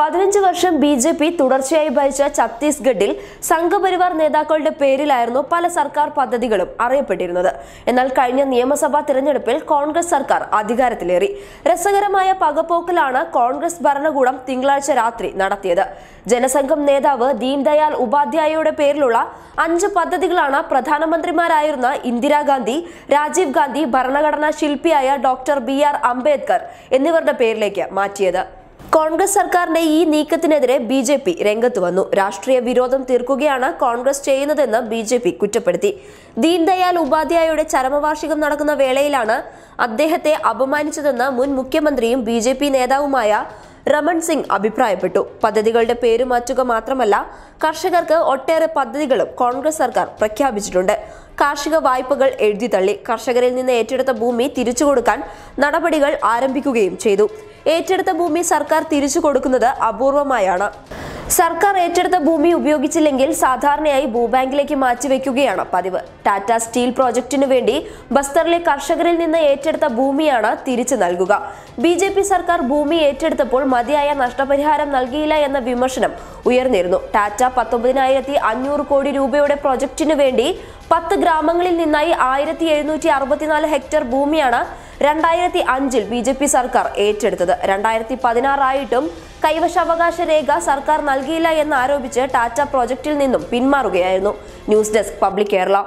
പതിനഞ്ച് വർഷം B J P തുടർച്ചയായി ഭരിച്ച ഛത്തീസ്ഗഡിൽ സംഘപരിവാർ നേതാക്കളുടെ പേരിലായിരുന്നു പല സർക്കാർ പദ്ധതികളും അറിയപ്പെട്ടിരുന്നത്. എന്നാൽ കഴിഞ്ഞ നിയമസഭാ തിരഞ്ഞെടുപ്പിൽ കോൺഗ്രസ് സർക്കാർ അധികാരത്തിലേറി. രസകരമായ പകപോക്കലാണ് കോൺഗ്രസ് ഭരണകൂടം തിങ്കളാഴ്ച രാത്രി നടത്തിയത്. ജനസംഘം നേതാവ് ദീൻദയാൽ ഉപാധ്യായയുടെ പേരിലുള്ള അഞ്ച് പദ്ധതികളാണ് പ്രധാനമന്ത്രിമാരായിരുന്ന ഇന്ദിരാഗാന്ധി രാജീവ് ഗാന്ധി ഭരണഘടനാ ശില്പിയായ ഡോക്ടർ ബി ആർ അംബേദ്കർ എന്നിവരുടെ പേരിലേക്ക് മാറ്റിയത്. കോൺഗ്രസ് സർക്കാരിന്റെ ഈ നീക്കത്തിനെതിരെ ബി ജെ പി രംഗത്ത് വന്നു. രാഷ്ട്രീയ വിരോധം തീർക്കുകയാണ് കോൺഗ്രസ് ചെയ്യുന്നതെന്ന് ബി ജെ പി കുറ്റപ്പെടുത്തി. ദീൻദയാൽ ഉപാധ്യായയുടെ ചരമവാർഷികം നടക്കുന്ന വേളയിലാണ് അദ്ദേഹത്തെ അപമാനിച്ചതെന്ന് മുൻ മുഖ്യമന്ത്രിയും ബി ജെ പി നേതാവുമായ രമൺ സിംഗ് അഭിപ്രായപ്പെട്ടു. പദ്ധതികളുടെ പേര് മാറ്റുക മാത്രമല്ല കർഷകർക്ക് ഒട്ടേറെ പദ്ധതികളും കോൺഗ്രസ് സർക്കാർ പ്രഖ്യാപിച്ചിട്ടുണ്ട്. കാർഷിക വായ്പകൾ എഴുതി തള്ളി കർഷകരിൽ നിന്ന് ഏറ്റെടുത്ത ഭൂമി തിരിച്ചു കൊടുക്കാൻ നടപടികൾ ആരംഭിക്കുകയും ചെയ്തു. ഏറ്റെടുത്ത ഭൂമി സർക്കാർ തിരിച്ചു കൊടുക്കുന്നത് അപൂർവമായാണ്. സർക്കാർ ഏറ്റെടുത്ത ഭൂമി ഉപയോഗിച്ചില്ലെങ്കിൽ സാധാരണയായി ഭൂബാങ്കിലേക്ക് മാറ്റിവെക്കുകയാണ് പതിവ്. ടാറ്റ സ്റ്റീൽ പ്രോജക്റ്റിനു വേണ്ടി ബസ്തറിലെ കർഷകരിൽ നിന്ന് ഏറ്റെടുത്ത ഭൂമിയാണ് തിരിച്ചു നൽകുക. ബി ജെ പി സർക്കാർ ഭൂമി ഏറ്റെടുത്തപ്പോൾ മതിയായ നഷ്ടപരിഹാരം നൽകിയില്ല എന്ന വിമർശനം ഉയർന്നിരുന്നു. ടാറ്റ പത്തൊമ്പതിനായിരത്തി അഞ്ഞൂറ് കോടി രൂപയുടെ പ്രോജക്റ്റിനു വേണ്ടി പത്ത് ഗ്രാമങ്ങളിൽ നിന്നായി ആയിരത്തി എഴുന്നൂറ്റി അറുപത്തിനാല് ഹെക്ടർ ഭൂമിയാണ് രണ്ടായിരത്തി അഞ്ചിൽ ബി ജെ പി സർക്കാർ ഏറ്റെടുത്തത്. രണ്ടായിരത്തി പതിനാറായിട്ടും കൈവശാവകാശ രേഖ സർക്കാർ നൽകിയില്ല എന്നാരോപിച്ച് ടാറ്റ പ്രോജക്റ്റിൽ നിന്നും പിന്മാറുകയായിരുന്നു. News desk public Kerala.